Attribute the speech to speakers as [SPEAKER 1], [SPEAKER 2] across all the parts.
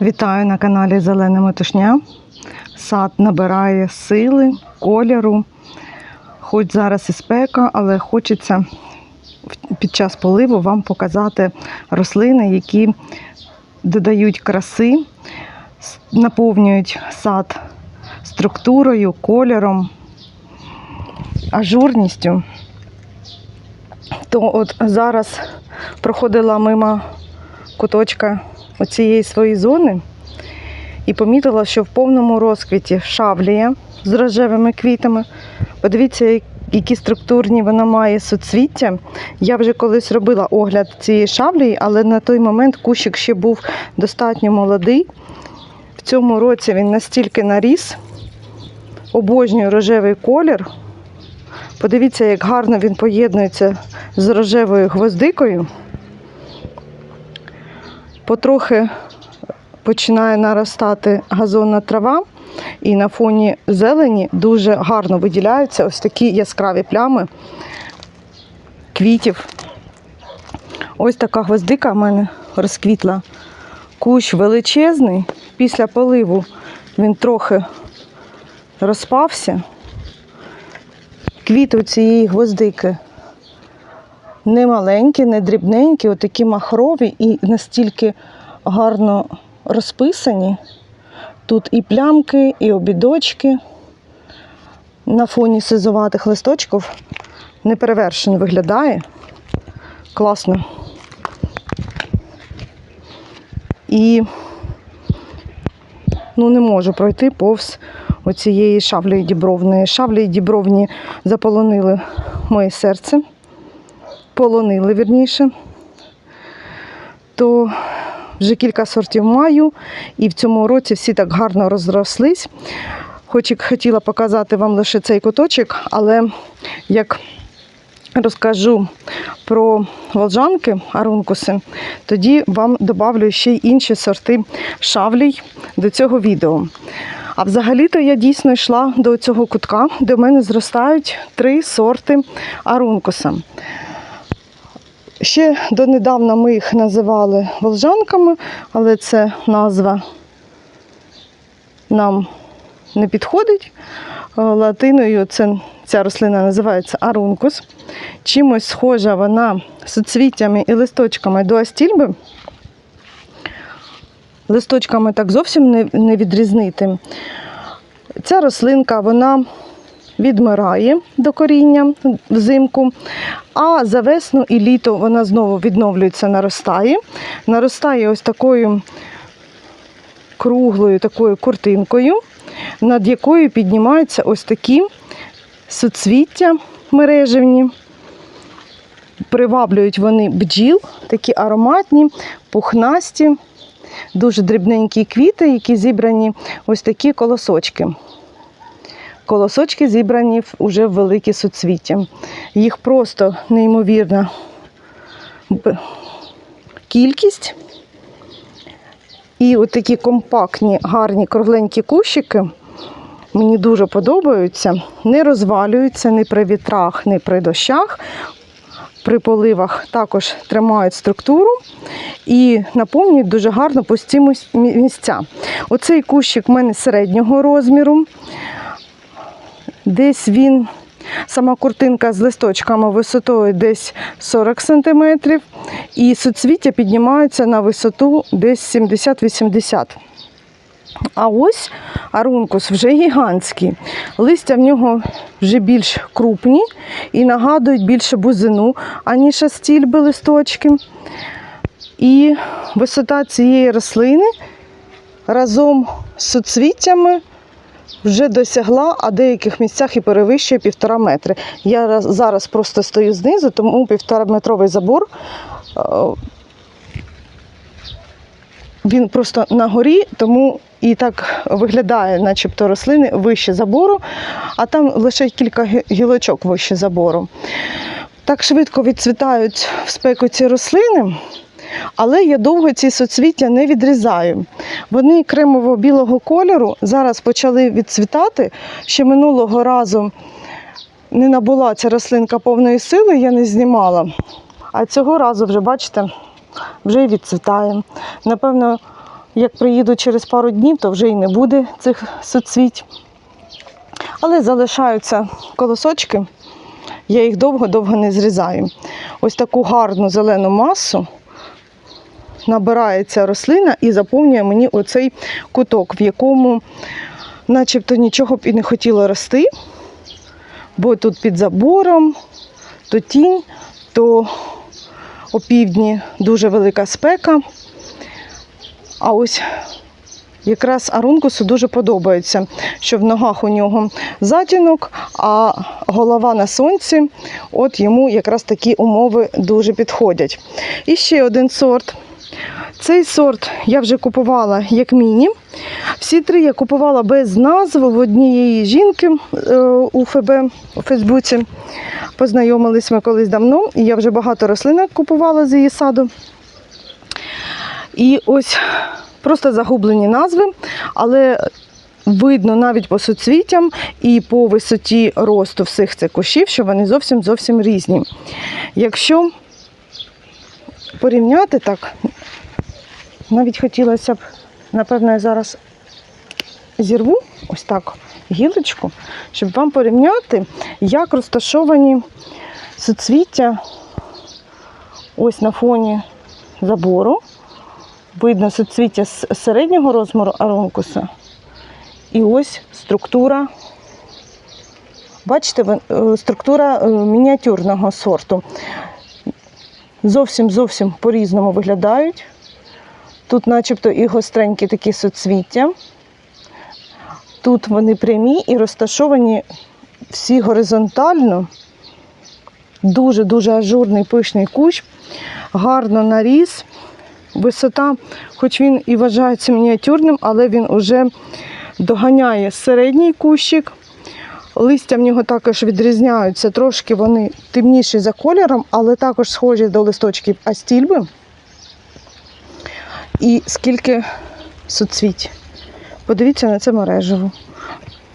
[SPEAKER 1] Вітаю на каналі Зелена Метушня. Сад набирає сили, кольору. Хоч зараз і спека, але хочеться під час поливу вам показати рослини, які додають краси, наповнюють сад структурою, кольором, ажурністю. То от зараз проходила мимо куточка оцієї своєї зони і помітила, що в повному розквіті шавлія з рожевими квітами. Подивіться, які структурні вона має суцвіття. Я вже колись робила огляд цієї шавлії, але на той момент кущик ще був достатньо молодий. В цьому році він настільки наріс, обожнюю рожевий колір. Подивіться, як гарно він поєднується з рожевою гвоздикою. Потрохи починає наростати газонна трава, і на фоні зелені дуже гарно виділяються ось такі яскраві плями квітів. Ось така гвоздика в мене розквітла. Кущ величезний. Після поливу він трохи розпався. Квіти цієї гвоздики не маленькі, не дрібненькі, отакі махрові і настільки гарно розписані. Тут і плямки, і обідочки. На фоні сизуватих листочків неперевершено виглядає. Класно. І ну, не можу пройти повз оцієї шаблеї дібровної. Шаблеї дібровні заполонили моє серце полонили вірніше, то вже кілька сортів маю, і в цьому році всі так гарно розрослись. Хоч і хотіла показати вам лише цей куточок, але як розкажу про волжанки, арункуси, тоді вам добавлю ще й інші сорти шавлій до цього відео. А взагалі-то я дійсно йшла до цього кутка, де в мене зростають три сорти арункуса. Ще донедавна ми їх називали волжанками, але це назва нам не підходить. Е, Латиною це, ця рослина називається арункус. Чимось схожа вона суцвіттями і листочками до астільби. Листочками так зовсім не, не відрізнити. Ця рослинка вона відмирає до коріння взимку, а за весну і літо вона знову відновлюється, наростає. Наростає ось такою круглою такою куртинкою, над якою піднімаються ось такі суцвіття мережевні. Приваблюють вони бджіл, такі ароматні, пухнасті, дуже дрібненькі квіти, які зібрані ось такі колосочки. Колосочки зібрані в- уже в великі суцвіття. Їх просто неймовірна кількість. І от такі компактні, гарні, кругленькі кущики мені дуже подобаються. Не розвалюються ні при вітрах, ні при дощах. При поливах також тримають структуру і наповнюють дуже гарно пусті місця. Оцей кущик в мене середнього розміру. Десь він, сама куртинка з листочками висотою десь 40 см, і суцвіття піднімаються на висоту десь 70-80 а ось арункус вже гігантський. Листя в нього вже більш крупні і нагадують більше бузину, аніж астільби листочки. І висота цієї рослини разом з суцвіттями вже досягла, а в деяких місцях і перевищує півтора метри. Я зараз просто стою знизу, тому півтораметровий забор. е, Він просто на горі, тому і так виглядає, начебто рослини вище забору, а там лише кілька гілочок вище забору. Так швидко відцвітають в спеку ці рослини, але я довго ці соцвіття не відрізаю. Вони кремово-білого кольору зараз почали відцвітати. Ще минулого разу не набула ця рослинка повної сили, я не знімала. А цього разу вже, бачите, вже і відцвітає. Напевно, Як приїду через пару днів, то вже і не буде цих соцвіть. Але залишаються колосочки, я їх довго-довго не зрізаю. Ось таку гарну зелену масу набирається рослина і заповнює мені оцей куток, в якому начебто нічого б і не хотіло рости, бо тут під забором, то тінь, то опівдні дуже велика спека. А ось якраз арункусу дуже подобається, що в ногах у нього затінок, а голова на сонці, от йому якраз такі умови дуже підходять. І ще один сорт. Цей сорт я вже купувала як міні. Всі три я купувала без назв в однієї жінки е, у ФБ у Фейсбуці. Познайомились ми колись давно, і я вже багато рослинок купувала з її саду. І ось просто загублені назви, але видно навіть по суцвіттям і по висоті росту всіх цих кущів, що вони зовсім зовсім різні. Якщо порівняти так, навіть хотілося б, напевно, я зараз зірву ось так гілочку, щоб вам порівняти, як розташовані суцвіття ось на фоні забору. Видно суцвіття з середнього розміру арункуса. І ось структура. Бачите, е, структура е, мініатюрного сорту. Зовсім зовсім по-різному виглядають. Тут начебто і гостренькі такі суцвіття. Тут вони прямі і розташовані всі горизонтально. Дуже-дуже ажурний пишний кущ, гарно наріс. Висота, хоч він і вважається мініатюрним, але він уже доганяє середній кущик. Листя в нього також відрізняються. Трошки вони темніші за кольором, але також схожі до листочків астільби. І скільки суцвіть. Подивіться на це мережево.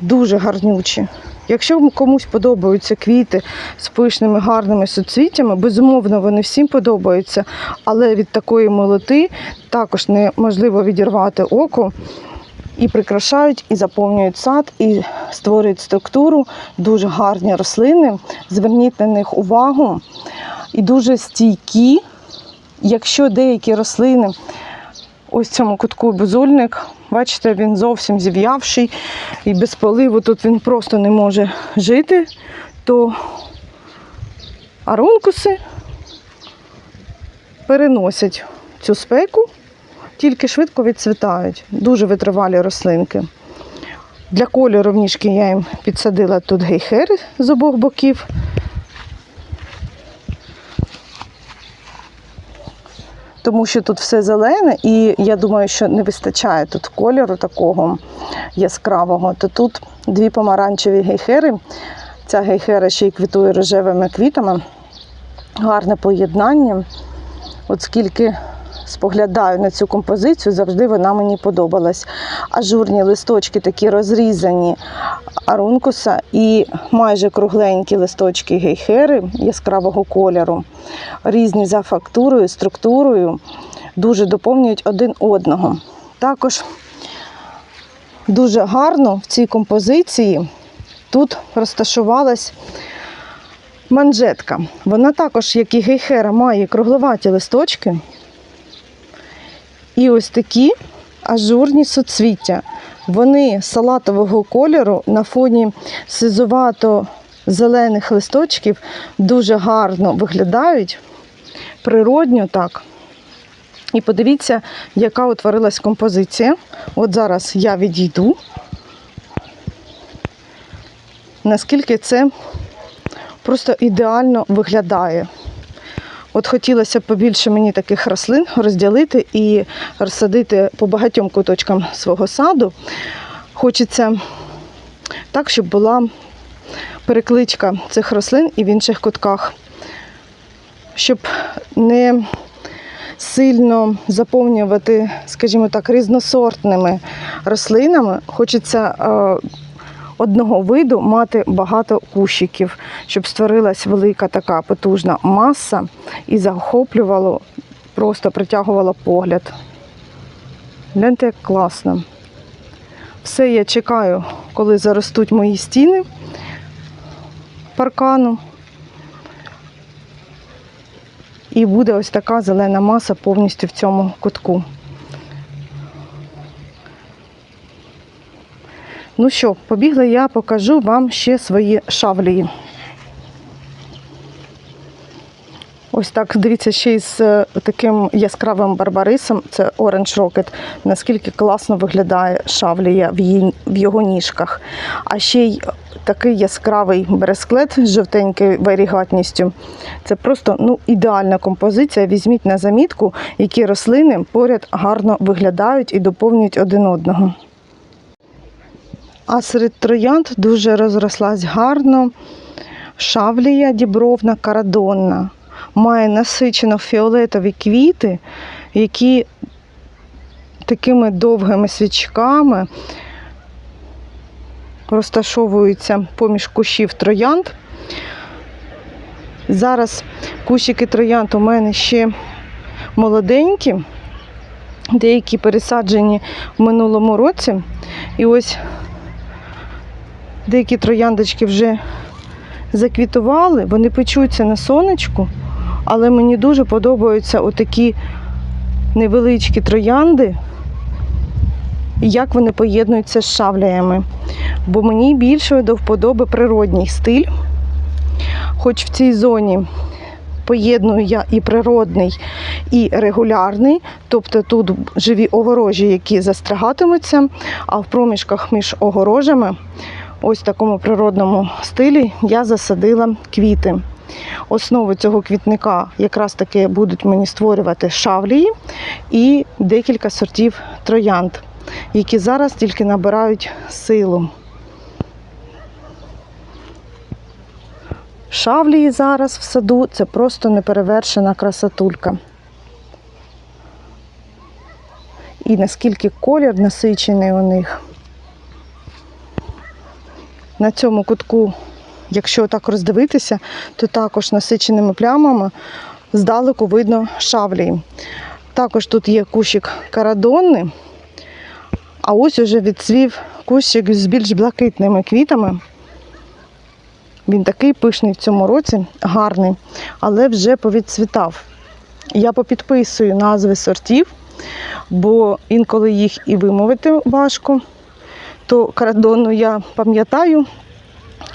[SPEAKER 1] Дуже гарнючі. Якщо комусь подобаються квіти з пишними гарними суцвіттями, безумовно, вони всім подобаються, але від такої молоти також неможливо відірвати око. І прикрашають, і заповнюють сад, і створюють структуру. Дуже гарні рослини. Зверніть на них увагу. І дуже стійкі. Якщо деякі рослини, ось цьому кутку бузульник, бачите, він зовсім зів'явший і без поливу тут він просто не може жити, то арункуси переносять цю спеку тільки швидко відцвітають. Дуже витривалі рослинки. Для кольору ніжки я їм підсадила тут гейхери з обох боків. Тому що тут все зелене, і я думаю, що не вистачає тут кольору такого яскравого. То тут дві помаранчеві гейхери. Ця гейхера ще й квітує рожевими квітами. Гарне поєднання. От скільки споглядаю на цю композицію, завжди вона мені подобалась. Ажурні листочки такі розрізані арункуса і майже кругленькі листочки гейхери яскравого кольору, різні за фактурою, структурою, дуже доповнюють один одного. Також дуже гарно в цій композиції тут розташувалась манжетка. Вона також, як і гейхера, має кругловаті листочки. І ось такі ажурні суцвіття. Вони салатового кольору на фоні сизувато-зелених листочків дуже гарно виглядають, природньо так. І подивіться, яка утворилась композиція. От зараз я відійду. Наскільки це просто ідеально виглядає. От хотілося б побільше мені таких рослин розділити і розсадити по багатьом куточкам свого саду. Хочеться так, щоб була перекличка цих рослин і в інших кутках, щоб не сильно заповнювати, скажімо так, різносортними рослинами. Хочеться е, одного виду мати багато кущиків, щоб створилась велика така потужна маса і захоплювало, просто притягувало погляд. Гляньте, як класно. Все я чекаю, коли заростуть мої стіни паркану. І буде ось така зелена маса повністю в цьому кутку. Ну що, побігла я покажу вам ще свої шавлії. Ось так, дивіться, ще із е, таким яскравим барбарисом, це Orange Rocket, наскільки класно виглядає шавлія в, її, в його ніжках. А ще й такий яскравий бересклет з жовтенькою варігатністю. Це просто ну, ідеальна композиція. Візьміть на замітку, які рослини поряд гарно виглядають і доповнюють один одного. А серед троянд дуже розрослась гарно шавлія дібровна карадонна. Має насичено фіолетові квіти, які такими довгими свічками розташовуються поміж кущів троянд. Зараз кущики троянд у мене ще молоденькі, деякі пересаджені в минулому році. І ось деякі трояндочки вже заквітували, вони печуться на сонечку, але мені дуже подобаються отакі невеличкі троянди, як вони поєднуються з шавляями. Бо мені більше до вподоби природній стиль. Хоч в цій зоні поєдную я і природний, і регулярний, тобто тут живі огорожі, які застрягатимуться, а в проміжках між огорожами ось в такому природному стилі я засадила квіти. Основу цього квітника якраз таки будуть мені створювати шавлії і декілька сортів троянд, які зараз тільки набирають силу. Шавлії зараз в саду це просто неперевершена красотулька. І наскільки колір насичений у них. На цьому кутку, якщо так роздивитися, то також насиченими плямами здалеку видно шавлії. Також тут є кущик карадонни, а ось уже відцвів кущик з більш блакитними квітами. Він такий пишний в цьому році, гарний, але вже повідцвітав. Я попідписую назви сортів, бо інколи їх і вимовити важко. То карадонну я пам'ятаю,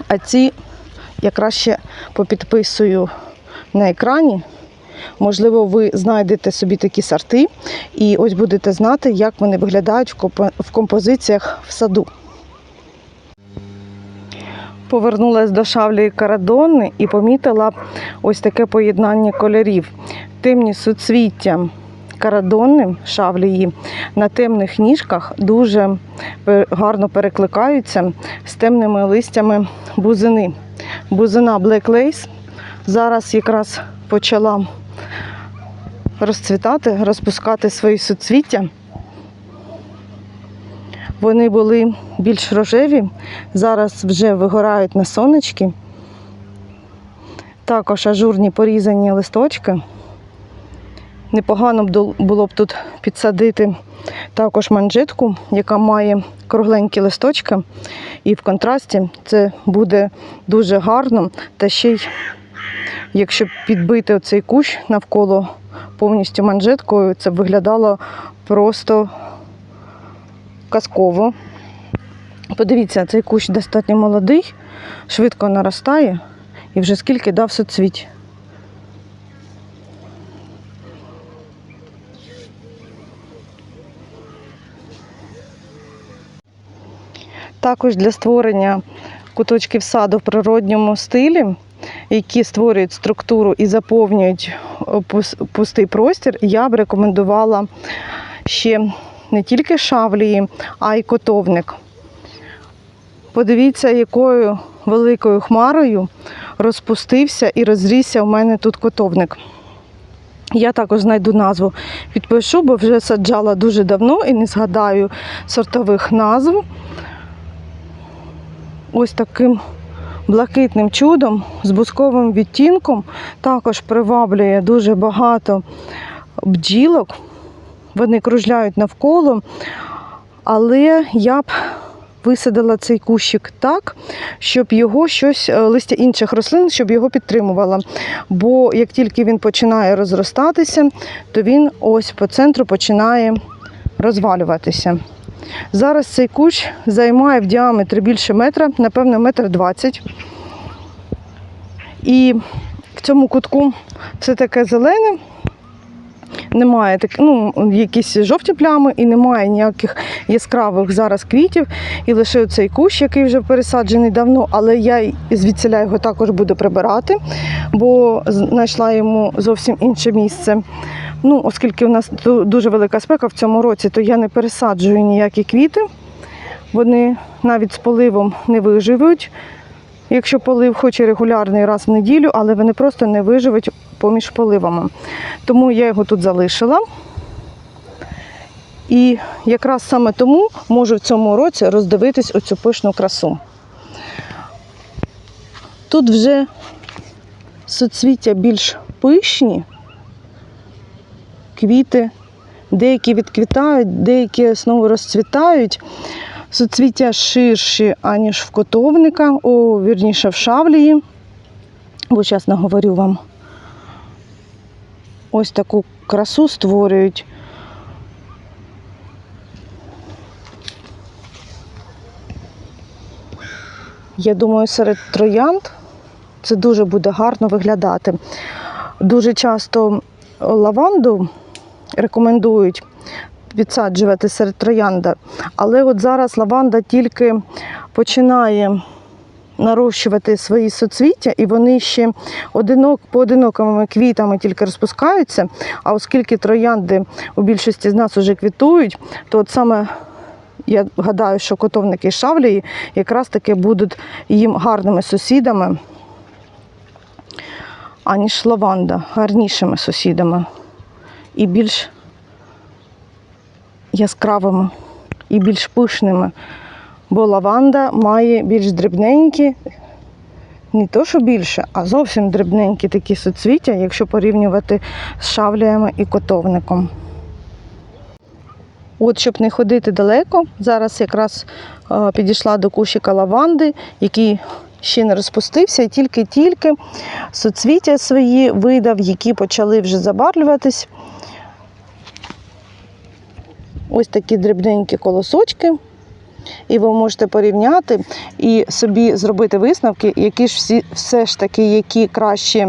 [SPEAKER 1] а ці якраз ще попідписую на екрані. Можливо, ви знайдете собі такі сорти і ось будете знати, як вони виглядають в композиціях в саду. Повернулася до шавлі карадонни і помітила ось таке поєднання кольорів. Темні суцвіття карадонни шавлії на темних ніжках дуже гарно перекликаються з темними листями бузини. Бузина Black Lace зараз якраз почала розцвітати, розпускати свої суцвіття. Вони були більш рожеві, зараз вже вигорають на сонечки. Також ажурні порізані листочки. Непогано було б тут підсадити також манжетку, яка має кругленькі листочки. І в контрасті це буде дуже гарно. Та ще й, якщо підбити оцей кущ навколо повністю манжеткою, це б виглядало просто казково. Подивіться, цей кущ достатньо молодий, швидко наростає і вже скільки дав соцвіть. Також для створення куточків саду в природньому стилі, які створюють структуру і заповнюють е, пустий простір, я б рекомендувала ще не тільки шавлії, а й котовник. Подивіться, якою великою хмарою розпустився і розрісся у мене тут котовник. Я також знайду назву, підпишу, бо вже саджала дуже давно і не згадаю сортових назв. Ось таким блакитним чудом з бусковим відтінком також приваблює дуже багато бджілок. вони кружляють навколо, але я б висадила цей кущик так, щоб його щось, е, листя інших рослин, щоб його підтримувало. Бо як тільки він починає розростатися, то він ось по центру починає розвалюватися. Зараз цей кущ займає в діаметрі більше метра, напевно, метр двадцять. І в цьому кутку все таке зелене. Немає так, ну, якісь жовті плями і немає ніяких яскравих зараз квітів. І лише цей кущ, який вже пересаджений давно, але я звідсіля його також буду прибирати, бо знайшла йому зовсім інше місце. Ну, оскільки у нас дуже велика спека в цьому році, то я не пересаджую ніякі квіти. Вони навіть з поливом не виживуть. Якщо полив хоч і регулярний раз в неділю, але вони просто не виживуть поміж поливами. Тому я його тут залишила. І якраз саме тому можу в цьому році роздивитись оцю пишну красу. Тут вже соцвіття більш пишні, квіти, деякі відквітають, деякі знову розцвітають. Суцвіття ширші, аніж в котовника, о, вірніше, в шавлії. Бо зараз наговорю вам. Ось таку красу створюють. Я думаю, серед троянд це дуже буде гарно виглядати. Дуже часто лаванду рекомендують підсаджувати серед троянда. Але от зараз лаванда тільки починає нарощувати свої соцвіття, і вони ще одинок, поодинокими квітами тільки розпускаються. А оскільки троянди у більшості з нас вже квітують, то от саме я гадаю, що котовники шавлії якраз таки будуть їм гарними сусідами, аніж лаванда, гарнішими сусідами і більш яскравими і більш пишними. Бо лаванда має більш дрібненькі, не то, що більше, а зовсім дрібненькі такі суцвіття, якщо порівнювати з шавліями і котовником. От, щоб не ходити далеко, зараз якраз е, підійшла до кущика лаванди, який ще не розпустився, і тільки-тільки суцвіття свої видав, які почали вже забарвлюватись. Ось такі дрібненькі колосочки. І ви можете порівняти і собі зробити висновки, які ж всі, все ж таки, які кращі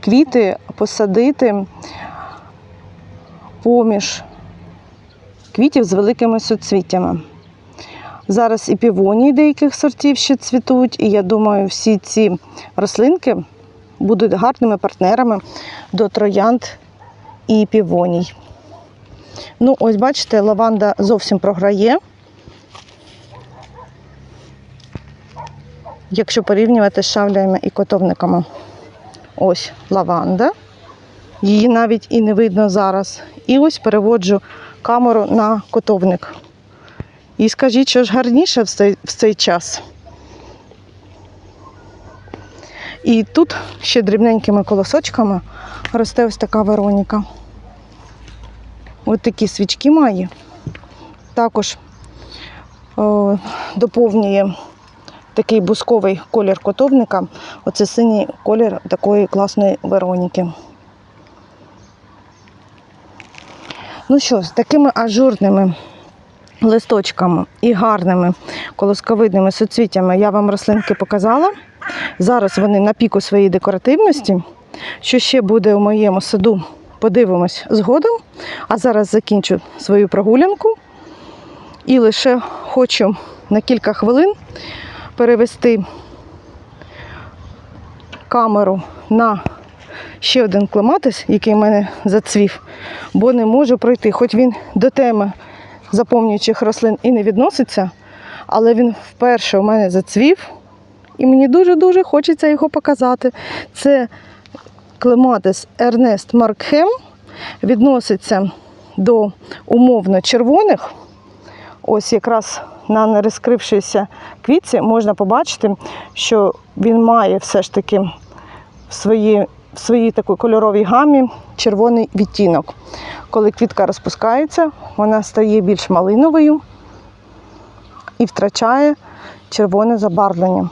[SPEAKER 1] квіти посадити поміж квітів з великими суцвіттями. Зараз і півонії деяких сортів ще цвітуть, і я думаю, всі ці рослинки будуть гарними партнерами до троянд і півоній. Ну, ось бачите, лаванда зовсім програє. Якщо порівнювати з шавлями і котовниками. Ось лаванда. Її навіть і не видно зараз. І ось переводжу камеру на котовник. І скажіть, що ж гарніше в цей, в цей час. І тут ще дрібненькими колосочками росте ось така Вероніка. Ось такі свічки має. Також о, доповнює такий бусковий колір котовника. Оце синій колір такої класної Вероніки. Ну що, з такими ажурними листочками і гарними колосковидними суцвіттями я вам рослинки показала. Зараз вони на піку своєї декоративності. Що ще буде у моєму саду, подивимось згодом. А зараз закінчу свою прогулянку і лише хочу на кілька хвилин перевести камеру на ще один клематис, який в мене зацвів, бо не можу пройти. Хоч він до теми заповнюючих рослин і не відноситься, але він вперше у мене зацвів, і мені дуже-дуже хочеться його показати. Це клематис Ернест Маркхем, відноситься до умовно червоних. Ось якраз на нерозкрившійся квітці можна побачити, що він має все ж таки в своїй в своїй такій кольоровій гамі червоний відтінок. Коли квітка розпускається, вона стає більш малиновою і втрачає червоне забарвлення.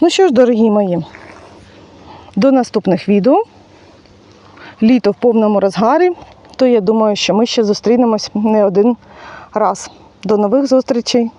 [SPEAKER 1] Ну що ж, дорогі мої, до наступних відео. Літо в повному розгарі, то я думаю, що ми ще зустрінемось не один раз. До нових зустрічей!